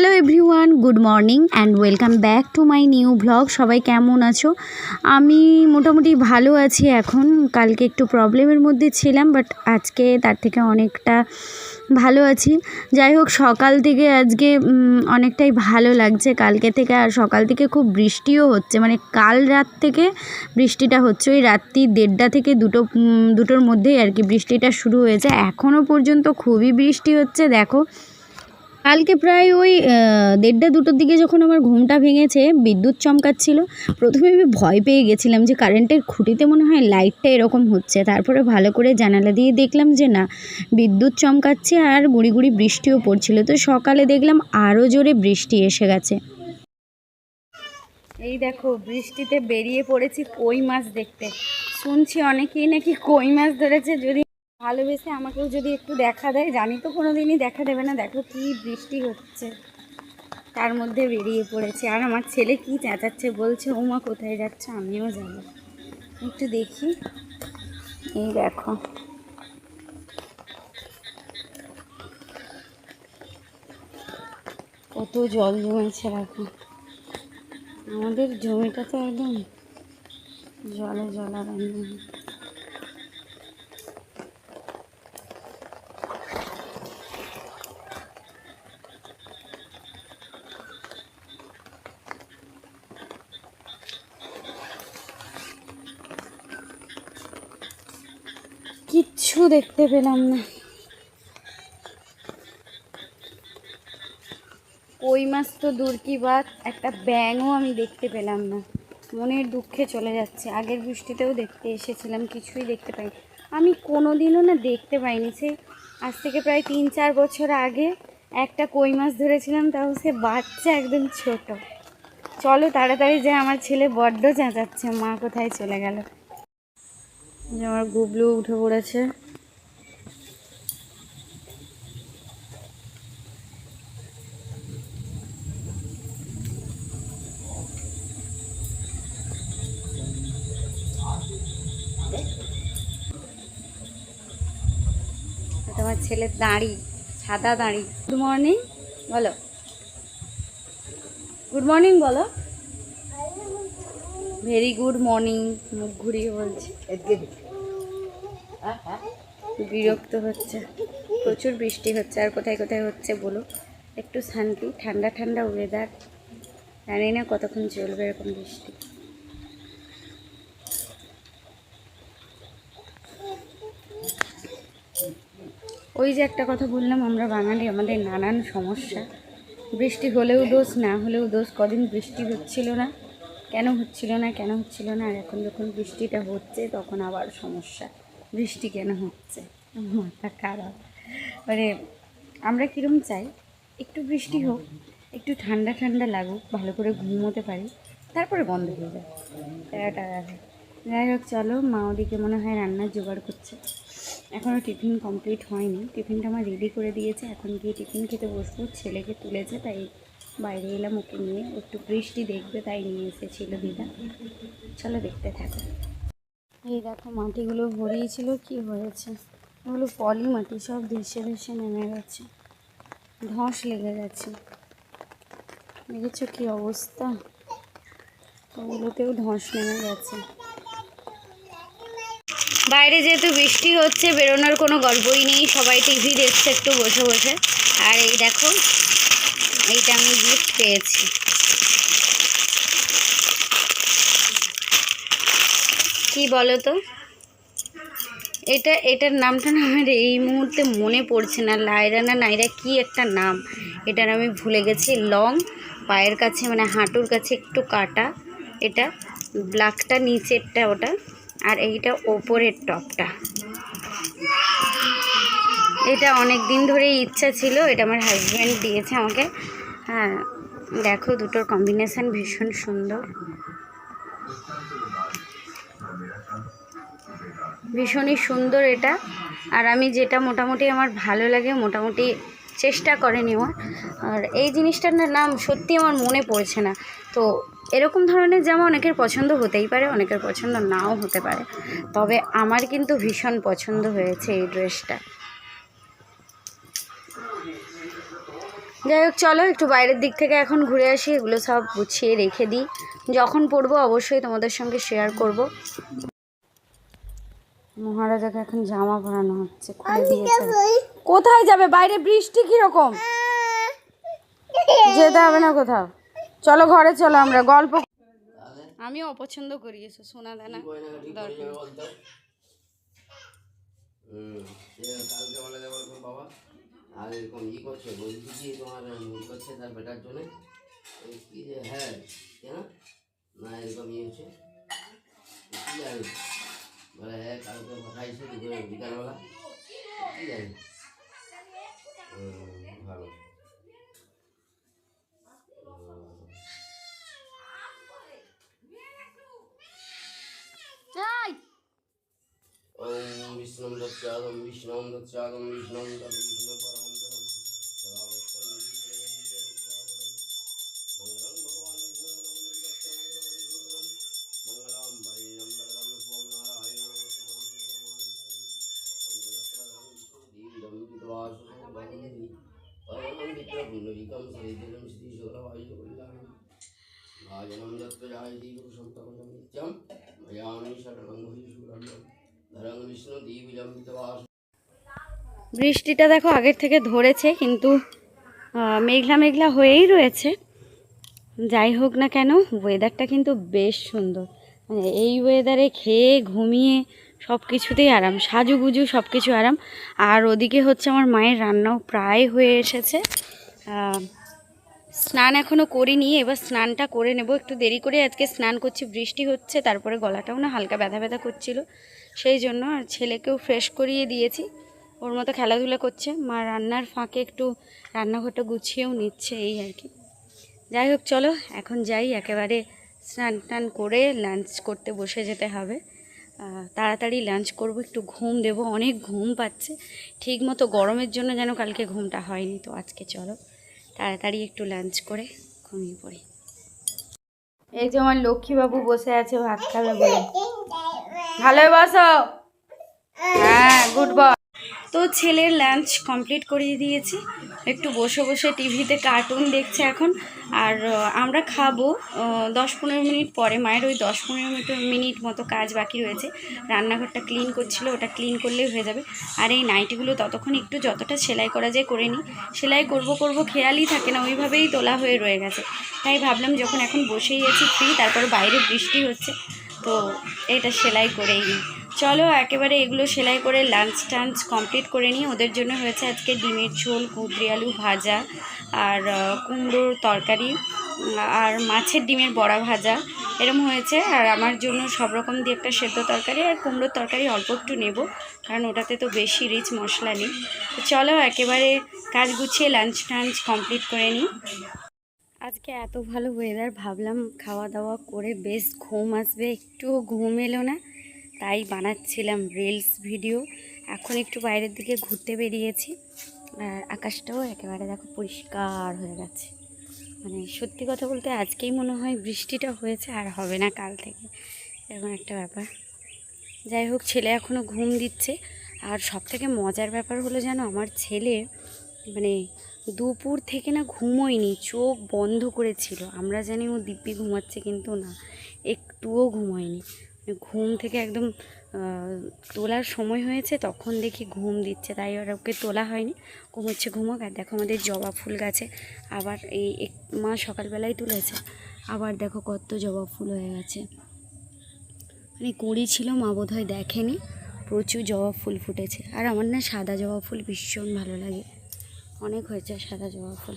Hello everyone, good morning and welcome back to my new blog. সবাই কেমন আছো? আমি মোটামুটি ভালো আছি এখন। কালকে একটু প্রবলেমের মধ্যে ছিলাম বাট আজকে তার থেকে অনেকটা ভালো আছি। যাই হোক, সকাল থেকে আজকে অনেকটাই ভালো লাগছে। কালকে থেকে আর সকাল থেকে খুব বৃষ্টিও হচ্ছে। মানে কাল রাত থেকে বৃষ্টিটা হচ্ছে। ওই রাত্রি দেড়টা থেকে দুটো দুটোর মধ্যেই আর কি বৃষ্টিটা শুরু হয়েছে। এখনও পর্যন্ত খুবই বৃষ্টি হচ্ছে। দেখো কালকে প্রায় ওই দেড়টা দুটোর দিকে যখন আমার ঘুমটা ভেঙেছে, বিদ্যুৎ চমকাচ্ছিল, প্রথমে আমি ভয় পেয়ে গেছিলাম যে কারেন্টের খুঁটিতে মনে হয় লাইটটা এরকম হচ্ছে। তারপরে ভালো করে জানালা দিয়ে দেখলাম যে না, বিদ্যুৎ চমকাচ্ছে আর গুড়ি গুড়ি বৃষ্টিও পড়ছিল। তো সকালে দেখলাম আরও জোরে বৃষ্টি এসে গেছে। এই দেখো, বৃষ্টিতে বেরিয়ে পড়েছি কই মাছ দেখতে। শুনছি অনেকেই নাকি কই মাছ ধরেছে, যদি ভালোবেসে আমাকেও যদি একটু দেখা দেয়, জানি তো কোনো দিনই দেখা দেবে না। দেখো কি বৃষ্টি হচ্ছে, তার মধ্যে বেরিয়ে পড়েছে। আর আমার ছেলে কি চেঁচাচ্ছে বলছে, ওমা, কোথায় যাচ্ছে? আমিও যাব। একটু দেখি। এই দেখো। কত জল জমেছে এখন আমাদের জমিটা তো একদম জলে জলারণ্য কিচ্ছু দেখতে পেলাম না। কই মাছ তো দূর কি বাদ একটা ব্যাঙও আমি দেখতে পেলাম না। মনের দুঃখে চলে যাচ্ছে। আগের বৃষ্টিতেও দেখতে এসেছিলাম, কিছুই দেখতে পাইনি। আমি কোনো দিনও না দেখতে পাইনি। সে আজ থেকে প্রায় তিন চার বছর আগে একটা কই মাছ ধরেছিলাম, তাও সে বাচ্চা একদম ছোট। চলো তাড়াতাড়ি যে আমার ছেলে বড্ড চেঁচাচ্ছে। মা কোথায় চলে গেল? যে আমার গুবলু উঠে পড়েছে। তোমার ছেলের দাড়ি, সাদা দাঁড়ি। গুড মর্নিং বলো। গুড মর্নিং বলো। ভেরি গুড মর্নিং মুখ ঘুরিয়ে বলছি। বিরক্ত হচ্ছে। প্রচুর বৃষ্টি হচ্ছে আর কোথায় কোথায় হচ্ছে বলো? একটু শান্তি ঠান্ডা ঠান্ডা ওয়েদার জানি না কতক্ষণ চলবে এরকম বৃষ্টি। ওই যে একটা কথা বললাম আমরা বাঙালি আমাদের নানান সমস্যা। বৃষ্টি হলেও দোষ না হলেও দোষ কদিন বৃষ্টি হচ্ছিল না। কেন হচ্ছিল না, কেন হচ্ছিল না, আর এখন যখন বৃষ্টিটা হচ্ছে তখন আবার সমস্যা। বৃষ্টি কেন হচ্ছে? মাথা খারাপ। মানে আমরা কীরকম চাই? একটু বৃষ্টি হোক, একটু ঠান্ডা ঠান্ডা লাগুক, ভালো করে ঘুমোতে পারি, তারপরে বন্ধ হয়ে যায়। এটা যাই হোক, চলো, মা ওদিকে মনে হয় রান্নার জোগাড় করছে। এখনও টিফিন কমপ্লিট হয়নি। টিফিনটা আমার রেডি করে দিয়েছে। এখন গিয়ে টিফিন খেতে বসবো। ছেলেকে তুলেছে, তাই বাইরে এলাম ওকে নিয়ে। একটু বৃষ্টি দেখবে, তাই নিয়ে এসেছিল দিদা। চলো দেখতে থাকো। এই দেখো, মাটিগুলো ভরিয়েছিল, কি হয়েছে? এগুলো পলি মাটি, সব ধেসে ধেসে নেমে গেছে। ধস লেগে গেছে। দেখেছ কি অবস্থা? ওগুলোতেও ধস নেমে গেছে। বাইরে যেহেতু বৃষ্টি হচ্ছে, বেরোনোর কোনো গল্পই নেই। সবাই টিভি দেখছে, একটু বসে বসে। আর এই দেখো এইটা আমি গিফট পেয়েছি। কি বলো তো এটা, এটার নামটা না আমার এই মুহূর্তে মনে পড়ছে না। লাইরা না নাইরা কি একটা নাম? এটার আমি ভুলে গেছি। লং, পায়ের কাছে মানে হাঁটুর কাছে একটু কাটা। এটা ব্ল্যাকটা, নিচেরটা ওটা। আর এইটা ওপরের টপটা। এটা অনেক দিন ধরেই ইচ্ছা ছিল। এটা আমার হাজব্যান্ড দিয়েছে আমাকে। হ্যাঁ দেখো দুটোর কম্বিনেশান ভীষণ সুন্দর। ভীষণই সুন্দর এটা। আর আমি যেটা মোটামুটি আমার ভালো লাগে, মোটামুটি চেষ্টা করে নেওয়ার আর এই জিনিসটার নাম সত্যি আমার মনে পড়ছে না। তো এরকম ধরনের জামা অনেকের পছন্দ হতেই পারে, অনেকের পছন্দ নাও হতে পারে। তবে আমার কিন্তু ভীষণ পছন্দ হয়েছে এই ড্রেসটা যাই হোক চলো একটু বাইরের দিক থেকে এখন ঘুরে আসি এগুলো সব গুছিয়ে রেখে দিই। যখন পড়ব অবশ্যই তোমাদের সঙ্গে শেয়ার করব। মহারাজাকে এখন জামা পরানো হচ্ছে কোথায় যাবে? বাইরে বৃষ্টি কীরকম? যেতে হবে না কোথাও। চলো ঘরে চলো আমরা গল্প আমি অপছন্দ করি এসো সোনা দানা দরকার। আর এরকম ই করছে বলছি কি তোমার ই করছে তার বেটার জন্য? কি যে হ্যাঁ কেন? না এরকম ইয়ে হচ্ছে। কি জানি বলে হ্যাঁ কালকে পাঠাইছে বিকালবেলা। কি জানি। ভালো। যাই ওম বিষ্ণুম দত্যাগম বিষ্ণুম দত্যাগম বিষ্ণুম বৃষ্টিটা দেখো আগের থেকে ধরেছে, কিন্তু মেঘলা মেঘলা হয়েই রয়েছে। যাই হোক না কেন ওয়েদারটা কিন্তু বেশ সুন্দর। মানে এই ওয়েদারে খেয়ে, ঘুমিয়ে সব কিছুতেই আরাম, সাজুগুজু সব কিছু আরাম। আর ওদিকে হচ্ছে আমার মায়ের রান্নাও প্রায় হয়ে এসেছে। স্নান এখনও করিনি, এবার স্নানটা করে নেব। একটু দেরি করে আজকে স্নান করছি, বৃষ্টি হচ্ছে, তারপরে গলাটাও না হালকা ব্যথা ব্যথা করছিল। সেই জন্য আর ছেলেকেও ফ্রেশ করিয়ে দিয়েছি। ওর মতো খেলাধুলা করছে। মা রান্নার ফাঁকে একটু রান্নাঘরটা গুছিয়েও নিচ্ছে, এই আর কি। যাই হোক, চলো, এখন যাই। একেবারে স্নান টান করে লাঞ্চ করতে বসে যেতে হবে। তাড়াতাড়ি লাঞ্চ করব, একটু ঘুম দেব। অনেক ঘুম পাচ্ছে। ঠিক মতো গরমের জন্য যেন কালকে ঘুমটা হয়নি। তো আজকে চলো। তাড়াতাড়ি একটু লাঞ্চ করে ঘুমিয়ে পড়ি। এই যে আমার লক্ষ্মীবাবু বসে আছে, ভাত খাবে বলে। ভালো বসো। হ্যাঁ গুড বয়। তো ছেলের লাঞ্চ কমপ্লিট করিয়ে দিয়েছি। একটু বসে বসে টিভিতে কার্টুন দেখছে এখন। আর আমরা খাব দশ পনেরো মিনিট পরে। মায়ের ওই দশ পনেরো মিনিট মিনিট মতো কাজ বাকি রয়েছে। রান্নাঘরটা ক্লিন করছিল, ওটা ক্লিন করলেই হয়ে যাবে। আর এই নাইটিগুলো ততক্ষণ একটু যতটা সেলাই করা যায় করে নিই। সেলাই করব করব খেয়ালই থাকে না, ওইভাবেই তোলা হয়ে রয়ে গেছে। তাই ভাবলাম যখন এখন বসেই আছি ফ্রি তারপর বাইরে বৃষ্টি হচ্ছে, তো এটা সেলাই করেই নিই। চলো একেবারে এগুলো সেলাই করে লাঞ্চ টাঞ্চ কমপ্লিট করে নিই। ওদের জন্য হয়েছে আজকে ডিমের ঝোল, কুঁদরি আলু ভাজা আর কুমড়োর তরকারি, আর মাছের ডিমের বড়া ভাজা। এরম হয়েছে আর আমার জন্য সব রকম দিয়ে একটা সেদ্ধ তরকারি আর কুমড়োর তরকারি অল্প একটু নেব, কারণ ওটাতে তো বেশি রিচ মশলা নেই। তো চলো একেবারে কাজ গুছিয়ে লাঞ্চ টাঞ্চ কমপ্লিট করে নিই। আজকে এত ভালো ওয়েদার ভাবলাম খাওয়া দাওয়া করে বেশ ঘুম আসবে, একটুও ঘুম এলো না। তাই বানাচ্ছিলাম রিলস ভিডিও এখন একটু বাইরের দিকে ঘুরতে বেরিয়েছি। আর আকাশটাও একেবারে দেখো পরিষ্কার হয়ে গেছে। মানে সত্যি কথা বলতে আজকেই মনে হয় বৃষ্টিটা হয়েছে আর হবে না কাল থেকে। এরকম একটা ব্যাপার। যাই হোক, ছেলে এখনও ঘুম দিচ্ছে। আর সব থেকে মজার ব্যাপার হলো জানো, আমার ছেলে মানে দুপুর থেকে না ঘুমোয়নি, চোখ বন্ধ করেছিল। আমরা জানি ও দিব্যি ঘুমাচ্ছে কিন্তু না, একটুও ঘুমোয়নি। ঘুম থেকে একদম তোলার সময় হয়েছে, তখন দেখি ঘুম দিচ্ছে, তাই আর ওকে তোলা হয়নি। ঘুমোচ্ছে, ঘুমোক, আর দেখো আমাদের জবা ফুল গাছে আবার এই এক, মা সকালবেলায় তুলেছে। আবার দেখো কত জবা ফুল হয়ে গেছে। মানে কুড়ি ছিল, মা বোধ হয় দেখেনি, প্রচুর জবা ফুল ফুটেছে। আর আমার না সাদা জবা ফুল ভীষণ ভালো লাগে। অনেক হয়েছে সাদা জবা ফুল।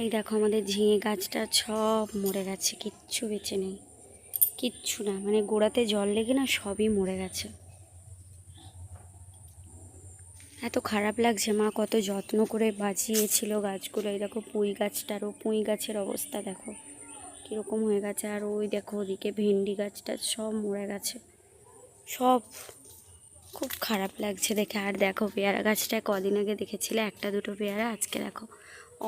এই দেখো আমাদের ঝিঙে গাছটা সব মরে গেছে, কিচ্ছু বেঁচে নেই, কিচ্ছু না মানে গোড়াতে জল লেগে না সবই মরে গেছে। এত খারাপ লাগছে মা, কত যত্ন করে বাঁচিয়েছিল গাছগুলো, এই দেখো পুঁই গাছটারও পুঁই গাছের অবস্থা দেখো, কীরকম হয়ে গেছে, আর ওই দেখো ওদিকে ভেন্ডি গাছটা সব মরে গেছে, সব খুব খারাপ লাগছে দেখে, আর দেখো পেয়ারা গাছটায় কদিন আগে দেখেছিলে, একটা দুটো পেয়ারা, আজকে দেখো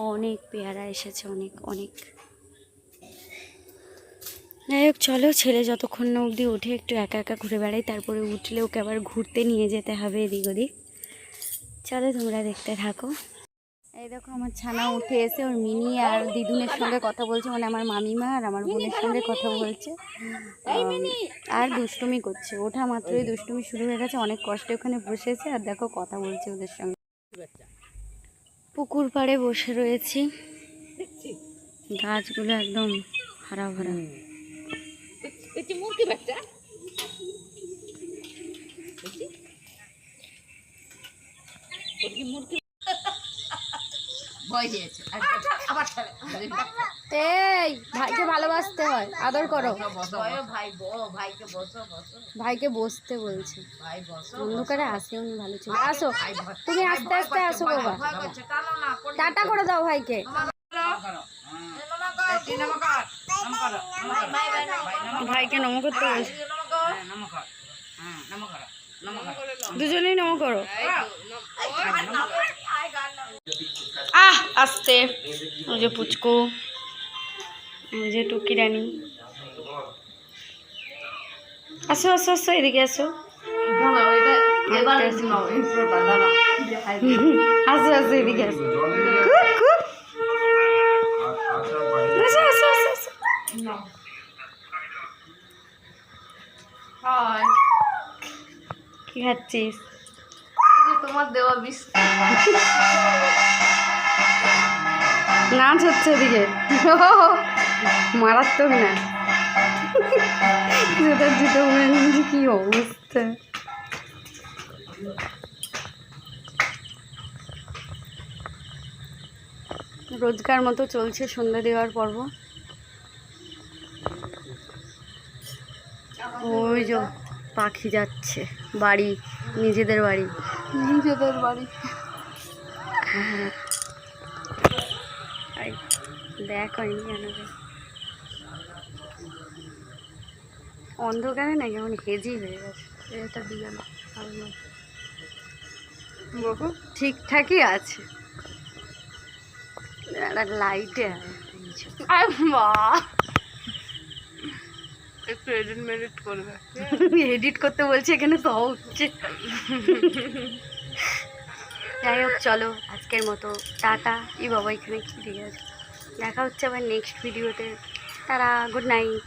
অনেক পেয়ারা এসেছে অনেক অনেক। যাই হোক চলো ছেলে যতক্ষণ না অবধি উঠে একটু একা একা ঘুরে বেড়াই তারপরে উঠলে ওকে আবার ঘুরতে নিয়ে যেতে হবে এদিক ওদিক। চলো তোমরা দেখতে থাকো। এই দেখো আমার ছানা উঠে এসে ওর মিনি আর দিদুনের সঙ্গে কথা বলছে মানে আমার মামিমা আর আমার বোনের সঙ্গে কথা বলছে। আর দুষ্টুমি করছে। ওঠা মাত্রই দুষ্টুমি শুরু হয়ে গেছে অনেক কষ্টে ওখানে বসেছে আর দেখো কথা বলছে ওদের সঙ্গে। পুকুর পাড়ে বসে রয়েছি। গাছগুলো একদম হারা ভরা। এই ভাইকে ভালোবাসতে হয়। আদর করো। ভাইকে বসতে বলছে। অন্ধকারে আসেও নি ভালো ছিল। আসো। তুমি আস্তে আস্তে আসো বাবা। টাটা করে দাও ভাইকে। ভাইকে নম করতে বলছে। দুজনেই নম করো। আহ আসতে। ওই যে পুচকু। ওই যে টুকি রানী। আসো আসো আসো এদিকে আসো। আসো আসো এদিকে আসো। কুক, কুক। আসো আসো আসো আসো। কি খাচ্ছিস? তোমার দেওয়া বিস্কুট। নাচ হচ্ছে এদিকে। মারাত্মক না। জুতো জুতো উড়ে কি অবস্থা। রোজকার মতো চলছে সন্ধ্যা দেওয়ার পর্ব। ওই যে পাখি যাচ্ছে বাড়ি নিজেদের বাড়ি। নিজেদের বাড়ি। দেখ হয়নি কেন? অন্ধকারে না কেমন হেজি হয়ে গেছে। এটা দিয়ে না বহু ঠিকঠাকই আছে। লাইটে একটু এডিট মেডিট করবে এডিট করতে বলছি, এখানে তো হচ্ছে। যাই হোক, চলো, আজকের মতো, টাটা। ই বাবা এখানে কি দিয়ে আছে? দেখা হচ্ছে আবার নেক্সট ভিডিওতে তারা গুড নাইট